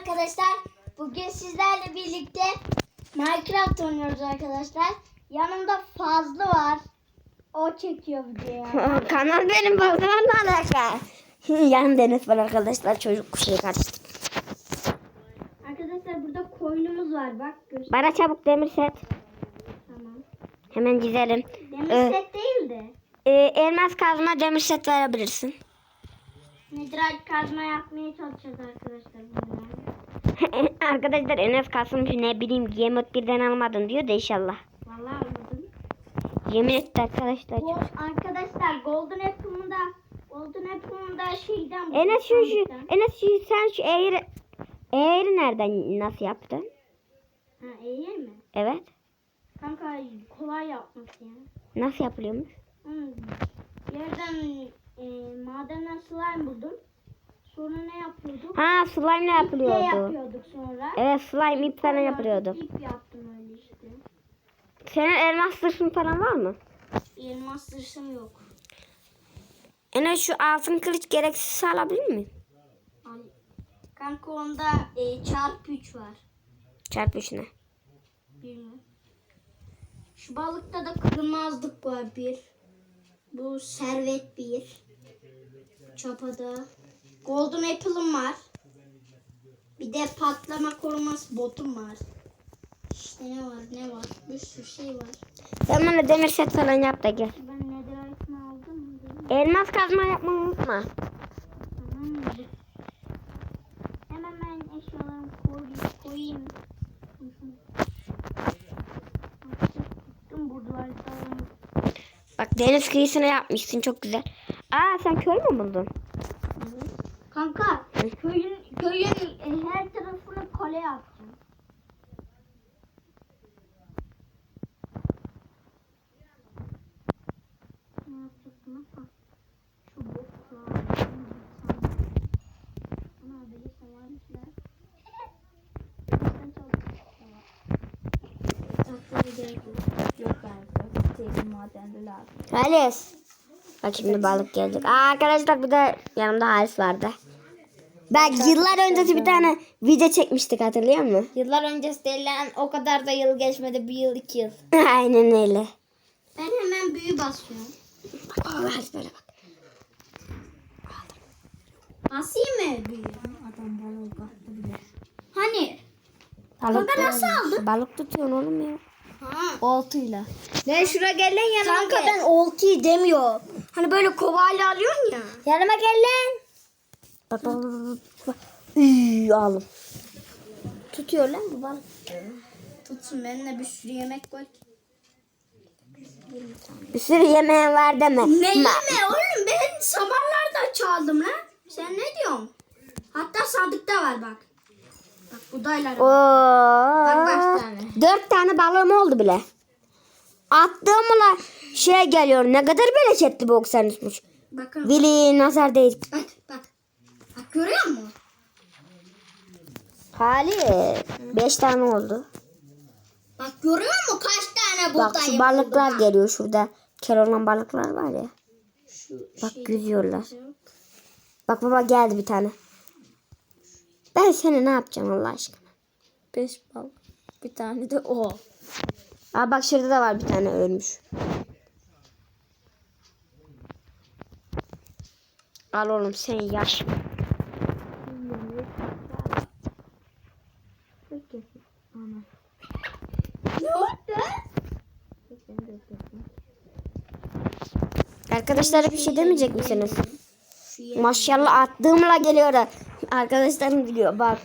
Arkadaşlar bugün sizlerle birlikte Minecraft oynuyoruz arkadaşlar. Yanımda Fazlı var. O çekiyor videoyu. Kanal benim balkonla alaka. Yan deniz var arkadaşlar çocuk kuşu karıştı. Arkadaşlar burada koyunumuz var bak. Göster. Bana çabuk demir set. Tamam. Hemen çizelim. Demir Ee, set değil de. Ee, elmas kazma demir set verebilirsin. Nedrak kazma yapmaya çalışacağız arkadaşlar bunları. arkadaşlar Enes kasılmış ne bileyim Gemot birden almadın diyor da inşallah. Vallahi anladım. Yemin etti arkadaşlar. Bu arkadaşlar Golden Apple'ımı da Golden Apple'ımı da şeyden Enes şu, şu. Enes şu, sen şu eğri eğri nereden nasıl yaptın? Ha iyi mi? Evet. Kanka kolay yapmak ya. Nasıl yapılıyormuş? Hmm. Yerden e, madenden slime buldum. Sonra ne yapıyorduk? Ha slime ne yapılıyordu? yapıyorduk sonra. Evet slime ip falan yapılıyordu. İp yaptım öyle işte. Senin elmas zırhın falan var mı? Elmas dırsım yok. Enes şu altın kılıç gereksiz alabilir miyim? Kanka onda e, çarpı 3 var. Çarpı üçüne. Bilmiyorum. Şu balıkta da kırmızılık var bir. Bu servet bir. Çapada. Golden Apple'ım var. Bir de patlama koruması botum var. İşte ne var ne var. Bir sürü şey var. Sen bana demir set falan yap da gel. Ben netherite'ını aldım? Elmas kazma yapmayı unutma. Tamam? Hemen ben eşyalarımı koyayım. koyayım. Bak deniz kıyısına yapmışsın çok güzel. Aa sen köy mü buldun? Kanka köyün köyün e, her tarafını kale yapacağım. Ne Bak şimdi balık gelecek. Aa, arkadaşlar bir de yanımda Halis vardı. Bak yıllar öncesi bir tane video çekmiştik hatırlıyor musun? Yıllar öncesi denilen o kadar da yıl geçmedi. Bir yıl, iki yıl. Aynen öyle. Ben hemen büyü basıyorum. Aa, Halis böyle bak. Basayım mı büyü? Adam balık attı bile. Hani? Balık Kanka nasıl aldın? Balık tutuyorsun oğlum ya. Oltuyla. Ne şura gel lan yanıma Kanka ben oltayı demiyor. Hani böyle kovayla alıyorsun ya. Yanıma gel lan. Bak bak bak bak. Üy, alım. Tutuyor lan bu balık. Tutsun benimle bir sürü yemek koy. Bir sürü yemeğin var deme. Ne yeme oğlum ben samanlarda çaldım lan. Sen ne diyorsun? Hatta sandıkta var bak. Bak budaylar. Oo. Bak kaç tane. Dört tane balığım oldu bile. Attığımla şey geliyor. Ne kadar bereketli bu okyanusmuş. Bakın. Veli nazar değil. Bak bak. Bak görüyor musun? Hali. Beş tane oldu. Bak görüyor musun kaç tane Bak budayım şu balıklar oldu? geliyor şurada. Kel olan balıklar var ya. Şu Bak şey- yüzüyorlar. Bak baba geldi bir tane. Ben seni ne yapacağım Allah aşkına? Beş bal. Bir tane de o. Aa bak şurada da var bir tane ölmüş. Al oğlum sen yaş. Arkadaşlara bir şey demeyecek misiniz? Maşallah attığımla geliyor. Arkadaşlarım diyor bak.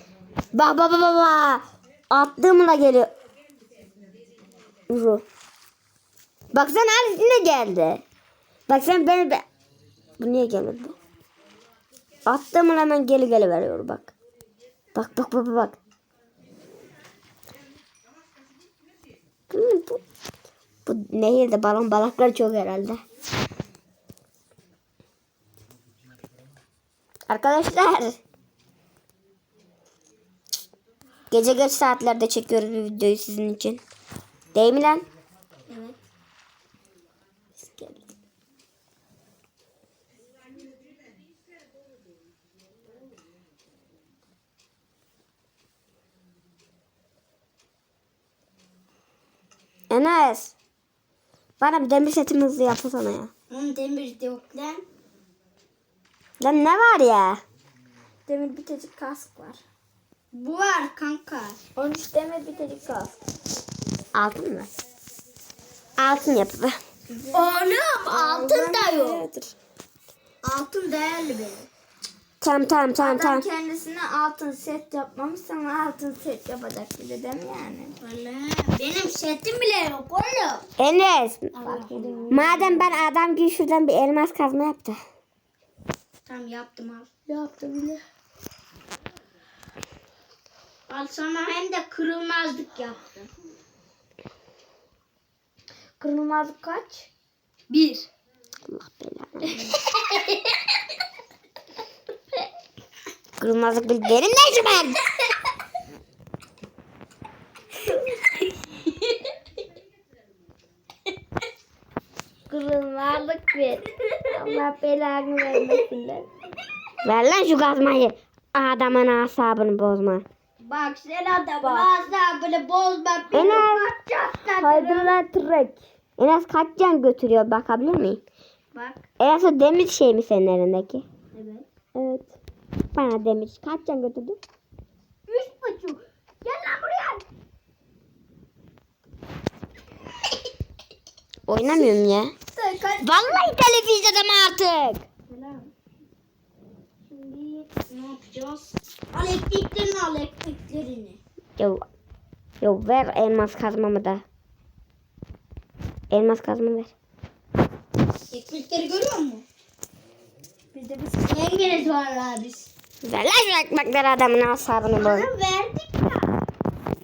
Bak bak bak bak. Attığımla geliyor. Uru. Bak sen ne geldi. Bak sen beni be. Bu niye gelmedi? Attığımla hemen geri geri veriyor bak. Bak bak bak bak. Bu, bu, nehirde balon balıklar çok herhalde. Arkadaşlar. Gece geç saatlerde çekiyoruz bu videoyu sizin için. Değil mi lan? Enes. Bana bir demir setimi hızlı yapsana ya. Onun demir de yok lan. Lan ne var ya? Demir bir tek kask var. Bu var kanka. 13 demir bitecik kask. Altın mı? Altın yapı. Oğlum altın da yok. Altın değerli benim. Tamam tamam tamam Adam tamam. kendisine altın set yapmamış sana altın set yapacak bir de değil mi yani? Öyle. Benim setim bile yok oğlum. Enes. Madem ben adam gibi şuradan bir elmas kazma yaptı. Tamam yaptım al. Yaptı bile. Al sana hem de kırılmazlık yaptım. Kırılmazlık kaç? Bir. Allah belanı. Kırmızılık bir benim ne işim var? Kırılmazlık bir. Allah belanı vermesinler. Ver lan şu kazmayı. Adamın asabını bozma. Bak sen adamın asabını bozma. Beni Enes. Haydıra trek. Enes kaç can götürüyor bakabilir miyim? Bak. Enes o demir şey mi senin elindeki? Evet. Evet. Bana demir. Kaç can götürdü? Üç buçuk. Gel lan buraya. Oynamıyorum ya. Vallahi izledim artık. Ne yapacağız? Al ektiklerini al. Yo, yo ver elmas kazmamı da. Elmas kazma ver. Ekmekleri görüyor musun? Bir de biz yengeniz var la biz. Ver lan ekmekleri adamın asabını boz. Bana verdik ya.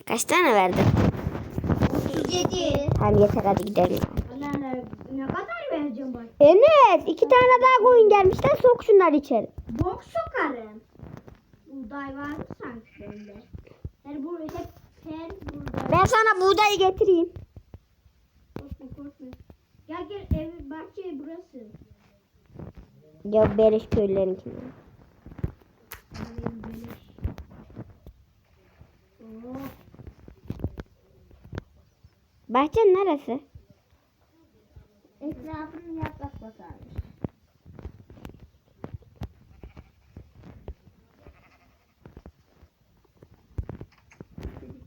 Kaç tane verdin? 37. Tamam yeter hadi gidelim. Ana ne, ne kadar vereceğim bak. Enes iki tane daha koyun gelmişler sok şunları içeri. Bok sokarım. Buğday var mı sanki sende? Her bu hep her buğday. Ben sana buğdayı getireyim. Korkma korkma. Gel gel ev bahçe burası. Ya beleş köylerinkine. Oh. Bahçen neresi? Etrafını yaprak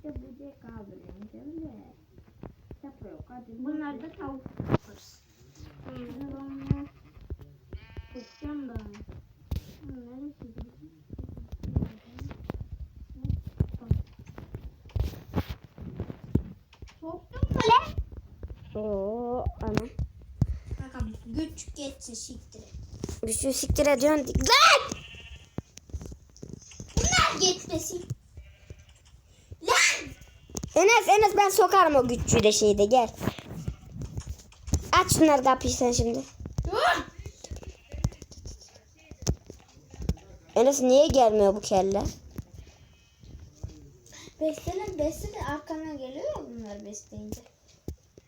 basarmış. Çocukta böcek kaldırıyorum değil mi? Yapıyor hadi. Bunlar da tavuk yaparız. Bunları onu tutacağım da. Bunları Soktun mu lan? Oo anam. Bakalım güç geçsin siktir. Güçlü siktir ediyorsun. Lan! Bunlar geçmesin. Lan! Enes Enes ben sokarım o güçlüyü de şeyde gel. Aç şunları kapıyı sen şimdi. Enes niye gelmiyor bu kelle? Beslene beslene arkana geliyor bunlar besleyince.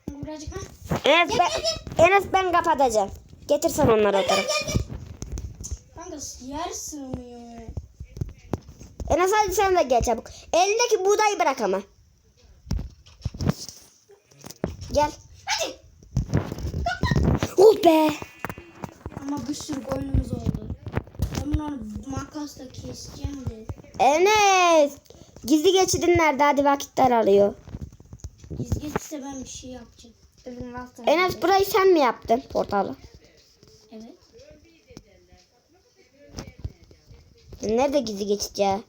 Birazcık ha. Enes Gel, ben, gel, Enes ben kapatacağım. Getirsen onları o Gel tarafa. gel gel. Kanka yer sığmıyor. Enes hadi sen de gel çabuk. Elindeki buğdayı bırak ama. Gel. Hadi. Oh be. Ama bir sürü koyunumuz oldu. Ben bunu makasla keseceğim de. Enes. Gizli geçidin nerede? Hadi vakitler alıyor. Biz geçse ben bir şey yapacağım. Enes burayı sen mi yaptın portalı? Evet. Nerede gizli geçit ya?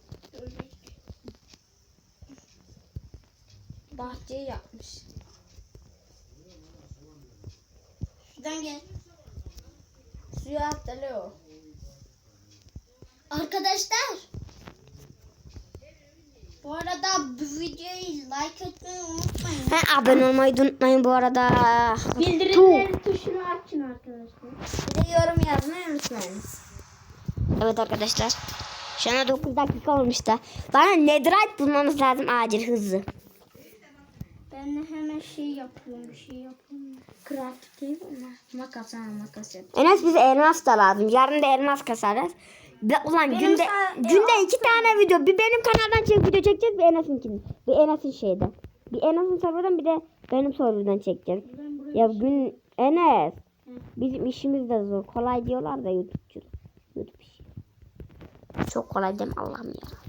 Bahçeyi yapmış. Şuradan gel. Suya atlıyor. Arkadaşlar. Bu arada bu videoyu like etmeyi unutmayın. Ha, abone olmayı unutmayın bu arada. Bildirimleri tuşunu açın arkadaşlar. Bir de yorum yazmayı unutmayın. Evet arkadaşlar. Şu anda 9 dakika olmuş da. Bana netherite bulmamız lazım acil hızlı. De hemen şey yapıyorum, bir şey yapıyorum. Craft değil mi? Makas ha makas yap. Enes bize elmas da lazım. Yarın da elmas kasarız. Ve ulan Benim günde e, günde iki tane video. Bir benim kanaldan çek video çekeceğiz bir Enes'inkini. Bir Enes'in şeyden. Bir Enes'in serverdan bir de benim serverdan çekeceğim. Ya gün Enes. Bizim işimiz de zor. Kolay diyorlar da YouTube'cu. YouTube işi. Çok kolay değil mi Allah'ım ya.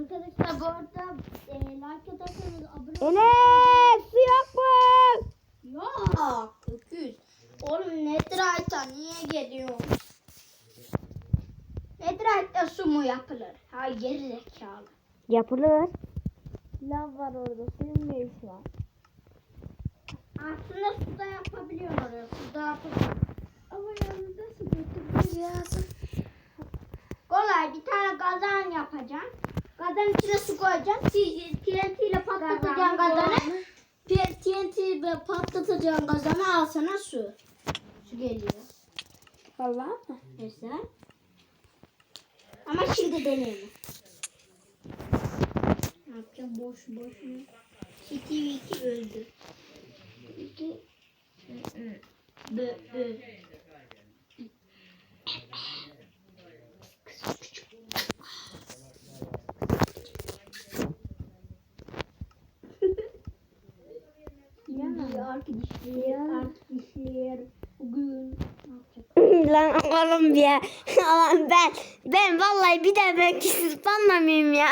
Arkadaşlar bu arada e, like atarsanız abone Enes su yok mu? Yok. Öküz. Oğlum Netherite'a niye geliyorsun? Netherite'da su mu yapılır? Ha geri zekalı. Yapılır. Lav var orada. Suyun ne işi var? Aslında suda yapabiliyorlar. ya, Suda yapabiliyor. Ama yanında su getirmek lazım. Kolay bir tane kazan yapacaksın. Kazanın içine su koyacaksın. T- TNT ile patlatacaksın kazanı. TNT ile patlatacaksın kazanı al sana su. Su geliyor. Vallahi mı? Mesela. Ama şimdi deneyelim. Ne yapacağım boş boş mu? Steve 2 öldü. 2 Bö bö. Ya arkadaşlar, arkadaşlar bugün ne yapacak? Lan oğlum ya. Ben ben vallahi bir daha ben spamlamayayım ya.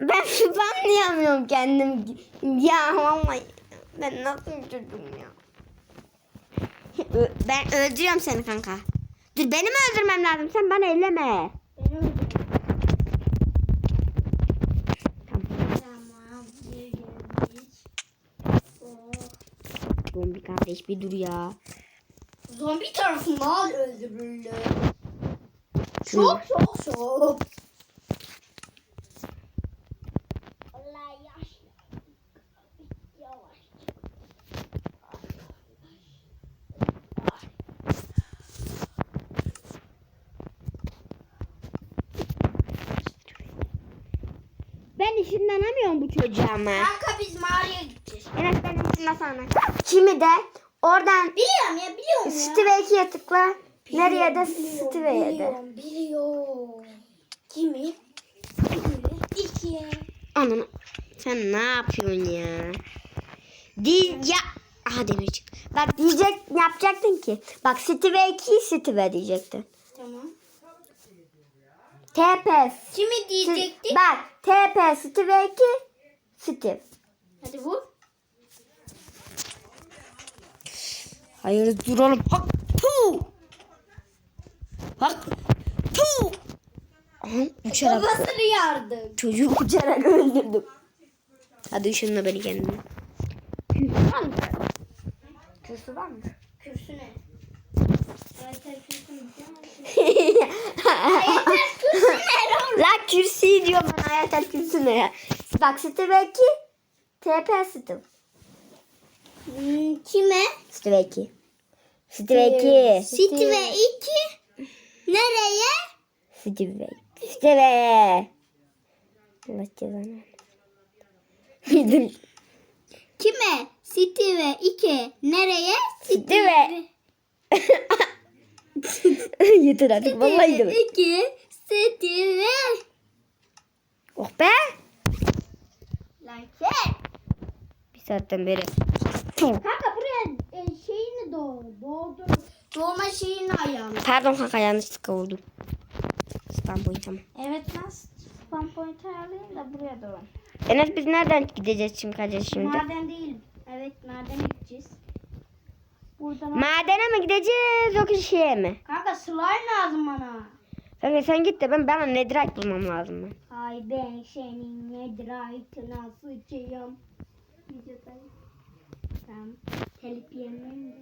Ben spamlayamıyorum kendim. Ya vallahi ben nasıl bir çocuğum ya. Ben öldürüyorum seni kanka. Dur beni mi öldürmem lazım? Sen bana elleme. Geldik. Oh. Kardeş bir dur ya. Zombi tarafından öldürüldü. Allah yaşlı. Yavaş. Ben ışınlanamıyorum bu çocuğa ama. Kanka biz mağaraya gideceğiz. Enes benim ışınlasana. Kimi de oradan Biliyorum ya biliyorum. Steve 2'ye tıkla. Nereye de Steve'ye de. Biliyorum biliyorum. Kimi? Bir, iki. Ananı. Sen ne yapıyorsun ya? Di ya. Aha demir çıktı. Bak diyecek yapacaktın ki. Bak Steve 2 Steve diyecektin. Tamam. TP. Kimi diyecektik? Bak TP Steve 2 Steve. Hadi vur. Hayır duralım. Hak. Tu. Hak. Tu. Aha uçarak. Babasını yardım. Çocuğu uçarak öldürdüm. Hadi ışınla beni kendine. Kürsü var mı? Kürsü var mı? Kürsü ne? La kürsü diyor bana hayatel kürsü ne ya? Bak Steve 2 TP Steve. Kime? Steve 2. Steve 2. City ve iki. Nereye? Steve. Steve. Allah cezanı. Yedim. Kime? City ve iki. Nereye? Steve. Yeter artık vallahi de. iki. City ve. Oh be. Lan. Bir saatten beri. Kanka buraya e, şeyini doğru. Doğdu. Doğma şeyini ayarla. Pardon kanka yanlışlıkla vurdum. Spam point tamam. Evet nasıl? Spam point ayarlayayım da buraya doğru. Enes biz nereden gideceğiz şimdi kardeş şimdi? Maden değil. Evet madene gideceğiz. Buradan Madene mi gideceğiz yoksa şeye mi? Kanka slime lazım bana. Kanka sen git de ben bana netherite bulmam lazım ben. Ay ben senin netherite'ına sıçayım. Videodayım. Tamam. Telip yemem mi?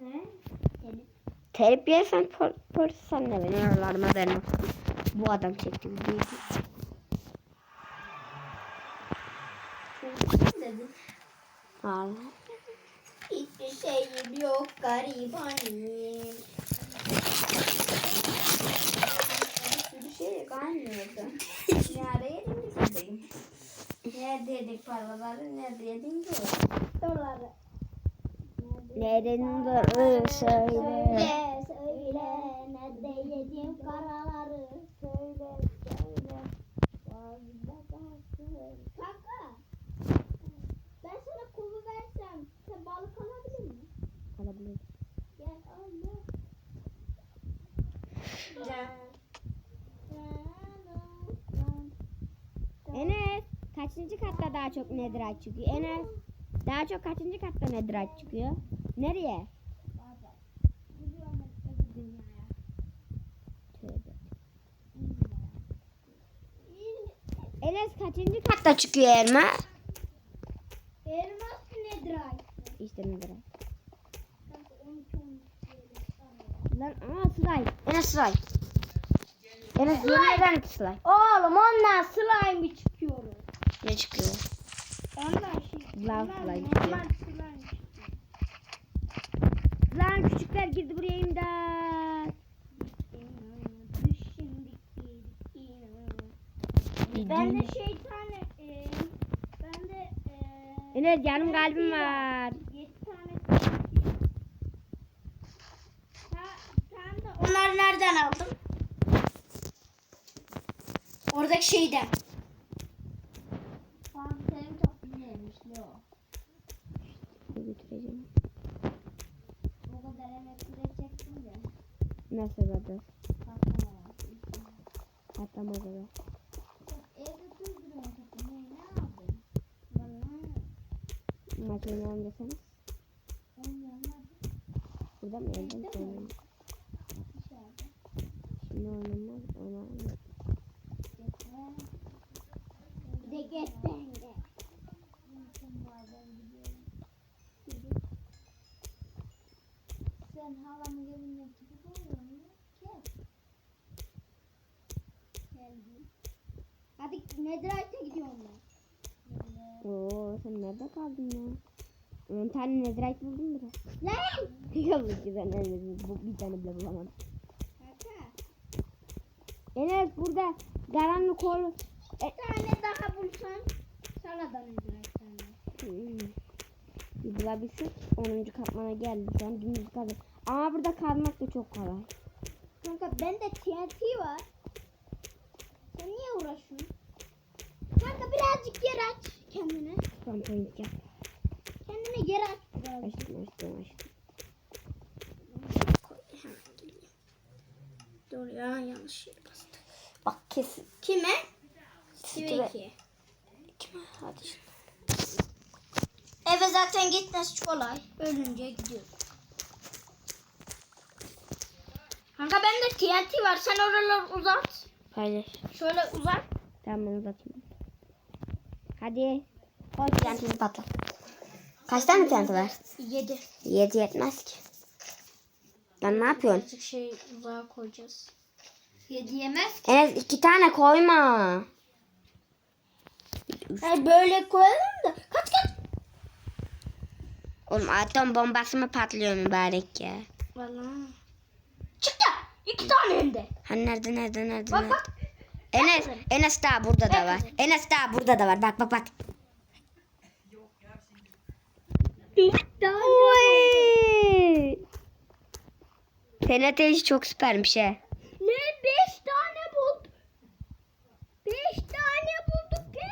Ne? Telip. Telip yersen por, por sen de beni ben olsun. Bu adam çekti videoyu. Çocuk dedim. Vallahi. Hiçbir şeyim yok garibanim. bir şey kalmıyordu. Nereye yedik ne dedik paraları ne dedin ki? Doları. Nerenin doları söyle. Söyle söyle nerede yedin paraları söyle söyle. Boğazında kalsın. Kanka ben sana kumu versem sen balık alabilir mi? Alabilirim. Gel al gel. Gel. Kaçıncı katta daha çok netherite çıkıyor? Enes daha çok kaçıncı katta netherite çıkıyor? Nereye? Enes kaçıncı katta çıkıyor elma? Elmas netherite. İşte netherite. Lan aa slime. Enes slime. Enes neden slime? Oğlum ondan slime çıkıyor. Çıkıyor? Şey. Love slime. Lan küçükler girdi buraya imdat. Ben de şeytane e, ben de e, Enes canım kalbim var. 7 tane Ha, sen de Onları nereden aldın? Oradaki şeyden. Tamam senin toplum neymiş ne o? Götüreceğim. O kadar emek süreceksin de. Nasıl kadar? Patlama kadar. Makineyi oynayamam Burada mı evden dışarıda. Şimdi oynamaz. Oynamaz. Bir de get bende. Sen halamın evinden çıkıp oluyor mu? Gel. Geldim. Hadi Netherite'e gidiyorum ben. Oo sen nerede kaldın ya? 10 tane netherite buldun mu? Lan! Yok güzel Enes bu bir tane bile bulamadım. Kaka. Enes burada karanlık ol. Bir tane daha bulsan sana da Netherite sana. Hmm. Bir bulabilsek 10. katmana geldi. Şu an dümdüz kaldı. Ama burada kalmak da çok kolay. Kanka bende TNT var. Sen niye uğraşıyorsun? Kanka birazcık yer aç kendine. Son point yap. Kendine yer aç birazcık. Açtım açtım açtım. Dur ya yanlış yere bastım. Bak kesin. Kime? Steve. Kime? Hadi şimdi. Eve zaten gitmesi kolay. Ölünce gidiyor. Kanka bende TNT var. Sen oraları uzat. Paylaş. Şöyle uzat. Tamam ben uzatayım. Hadi. Koy TNT'ni patlat. Kaç tane TNT var? 7. 7 yetmez ki. Lan ne yapıyorsun? Birazcık şey uzağa koyacağız. 7 yemez. Enes iki tane koyma. Hayır böyle koyalım da. Kaç kaç. Oğlum atom bombası mı patlıyor mübarek ya? Vallahi. Çıktı. İki tane hem de. Hani nerede nerede nerede? Bak nerede? bak. Enes, Enes daha burada da var. Enes daha burada da var. Bak bak bak. Oy! TNT işi çok süpermiş he. Ne? Beş tane bulduk. Beş tane bulduk be.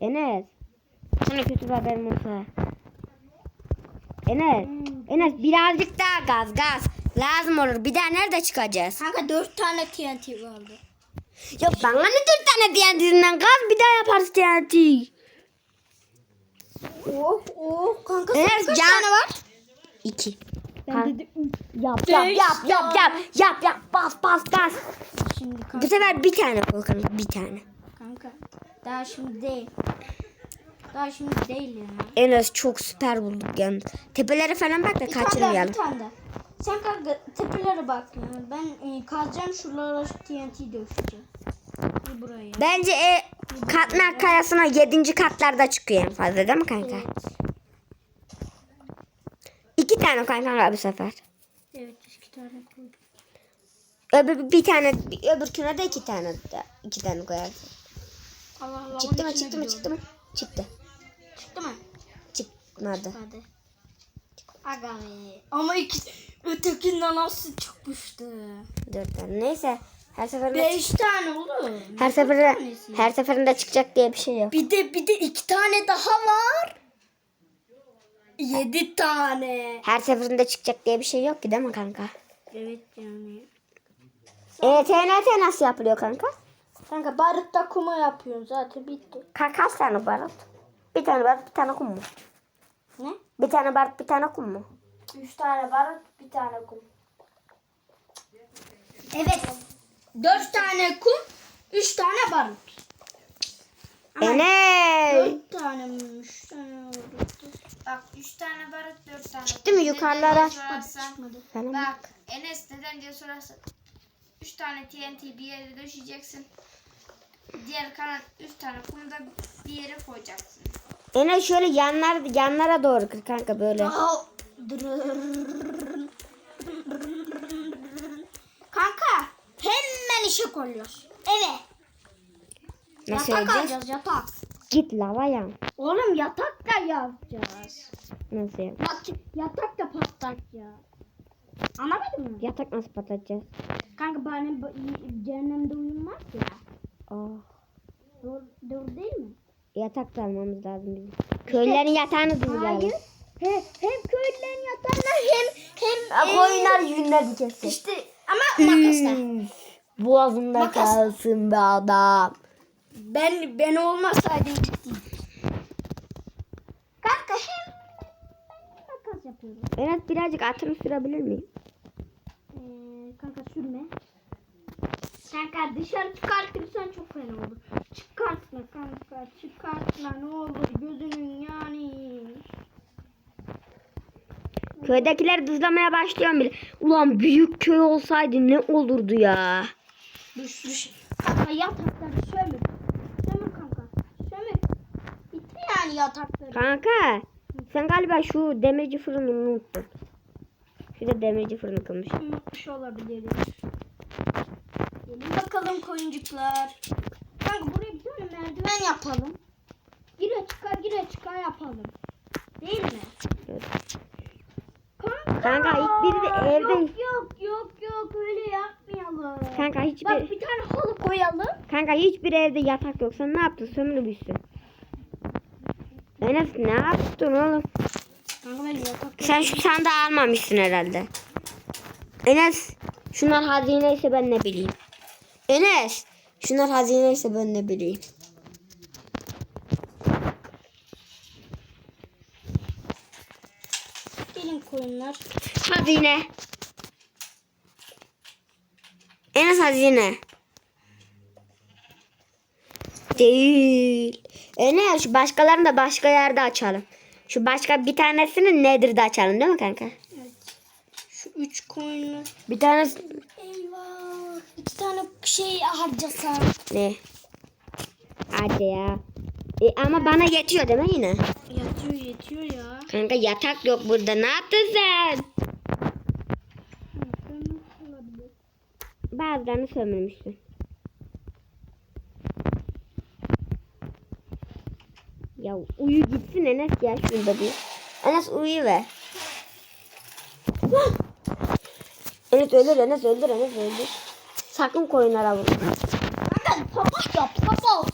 Enes. Sana kötü bir haberim olsa. Enes. Enes birazcık daha gaz gaz. Lazım olur. Bir daha nerede çıkacağız? Kanka dört tane TNT kaldı. Yok bana ne dört tane TNT'sinden gaz bir daha yaparız TNT. Oh oh kanka Enes, senin kaç can- tane var? İki. Bende de üç. Yap yap Beş yap yap yap yap yap bas bas bas. Şimdi Bu kanka. sefer bir tane koy kanka bir tane. Kanka. Daha şimdi değil. Daha şimdi değil ya. En az çok süper bulduk yani. Tepelere falan bak da Bir tane daha, kaçırmayalım. bir tane daha. Sen kanka tepelere bak. ya. Ben e, kazacağım şuralara TNT dökeceğim. Bir buraya. Bence e, katmer kayasına 7. katlarda çıkıyor en fazla değil mi kanka? Evet. İki tane kanka bu sefer. Evet iki tane koydum. Öbür bir tane öbürküne de iki tane de iki tane koyarsın. Allah Allah. Çıktı mı çıktı mı çıktı mı? Çıktı. Çıktı mı? Çıkmadı. Hadi. Aga be. Ama iki, ötekinden nasıl çıkmıştı? Dört tane. Neyse. Her seferinde Beş tane oğlum. her seferinde tanesi? her seferinde çıkacak diye bir şey yok. Bir de bir de iki tane daha var. Yedi tane. Her seferinde çıkacak diye bir şey yok ki değil mi kanka? Evet yani. E, TNT nasıl yapılıyor kanka? Kanka barutta kuma yapıyorsun zaten bitti. Ka kaç tane barut? Bir tane barut bir tane kum mu? Ne? Bir tane barut bir tane kum mu? Üç tane barut, bir tane kum. Evet. Dört tane kum, üç tane barut. Enes. Dört tane mi? Üç tane oldu. Bak üç tane barut, dört tane Çıktı mı yukarılara? Çıkmadı. Bak Enes neden diye sorarsan. Üç tane TNT bir yere döşeyeceksin. Diğer kalan üç tane kumu da bir yere koyacaksın. Enes şöyle yanlar yanlara doğru kır kanka böyle. Kanka hemen işe koyuyoruz. Evet. Nasıl yatak yapacağız? alacağız yatak. Git lava yan. Oğlum yatak da yapacağız. Nasıl yap? Bak yatak da patlatacağız. Anlamadın mı? Yatak nasıl patlatacağız? Kanka benim cehennemde uyumaz ya. Oh. Doğru, doğru değil mi? Yatak da almamız lazım bizim. Köylülerin yatağını düzleyelim. Hayır. He, hem köylülerin yatağında hem hem Ha, Koyunlar yünler dikesi. işte ama makasla. Üf, Boğazında Makas. kalsın be adam. Ben ben olmasaydım ciddiyim. Kanka hem ben makas yapıyorum. Enes birazcık atını sürebilir miyim? Ee, kanka sürme. Kanka dışarı çıkartırsan çok fena olur. Çıkartma kanka çıkartma ne olur gözünün yani. Köydekiler dızlamaya başlıyor bile. Ulan büyük köy olsaydı ne olurdu ya. Düş düş. Kanka yatakları sömür. Sömür kanka. Sömür. Bitti yani yatakları. Kanka sen galiba şu demirci fırını unuttun. Şurada demirci fırını kılmış. Unutmuş olabiliriz. Gelin bakalım koyuncuklar. Kanka buraya bir tane merdiven yapalım. Gire çıkar gire çıkar yapalım. Değil mi? Evet. Kanka, Kanka, hiçbiri de evde- Yok yok yok yok öyle yapmayalım. Kanka hiçbir Bak bir tane halı koyalım. kanka hiçbir evde yatak yok. Sen ne yaptın? Sömürmüşsün. Enes ne yaptın oğlum? Kanka ben yatak Sen şu sandığı almamışsın herhalde. Enes şunlar hazineyse ben ne bileyim. Enes şunlar hazineyse ben ne bileyim. gelin koyunlar. Hazine. Enes hazine. Değil. Enes şu başkalarını da başka yerde açalım. Şu başka bir tanesini Nether'da açalım değil mi kanka? Evet. Şu üç koyunu. Bir tanesi. İki tane şey harcasam. ne? Hadi ya. E, ama bana yetiyor değil mi yine? Yatıyor yetiyor ya. Kanka yatak yok burada. Ne yaptın sen? Bazılarını sömürmüşsün. Ya uyu gitsin Enes ya şurada bir. Enes uyu ver. Enes öldür Enes öldür Enes öldür. Sakın koyunlara vurma. Kanka sabah yap sabah.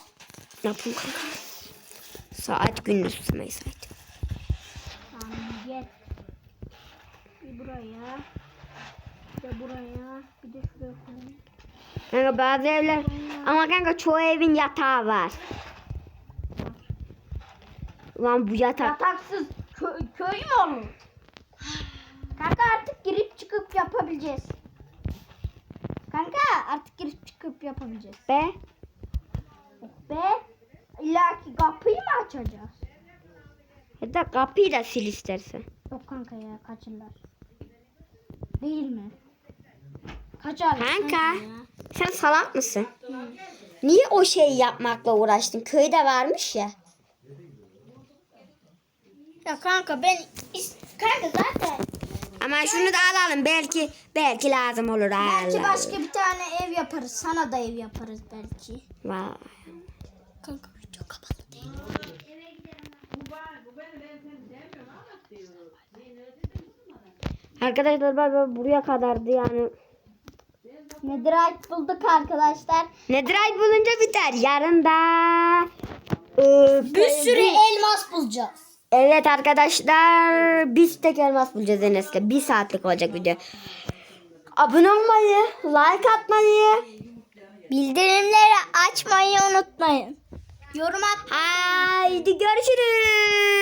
Ne yapayım kanka? Saat gündüz tutmayı saat. Tamam gel. Bir buraya. Bir de buraya. Bir de şuraya koyalım. Kanka bazı evler ama kanka çoğu evin yatağı var. Ulan bu yatak. Yataksız köy, köy mü olur? Kanka artık girip çıkıp yapabileceğiz. Kanka artık girip çıkıp yapabileceğiz. Be. Oh be. İlla ki kapıyı mı açacağız? Hatta kapıyı da sil istersen. Yok kanka ya kaçırlar. Değil mi? Kaçar. Kanka. ya. Sen salak mısın? Niye o şeyi yapmakla uğraştın? Köyde varmış ya. Ya kanka ben kanka zaten Ama şunu da alalım. Belki belki lazım olur. belki Allah başka bir tane ev yaparız. Sana da ev yaparız belki. Vay. Kanka video kapalı değil. Arkadaşlar baba buraya kadardı yani. Netherite bulduk arkadaşlar. Netherite bulunca biter. Yarın da Ee, Bir sürü elmas bulacağız. Evet arkadaşlar biz tek elmas bulacağız Enes'le. Bir saatlik olacak video. Abone olmayı, like atmayı Bildirimleri açmayı unutmayın. Yorum at. Haydi görüşürüz.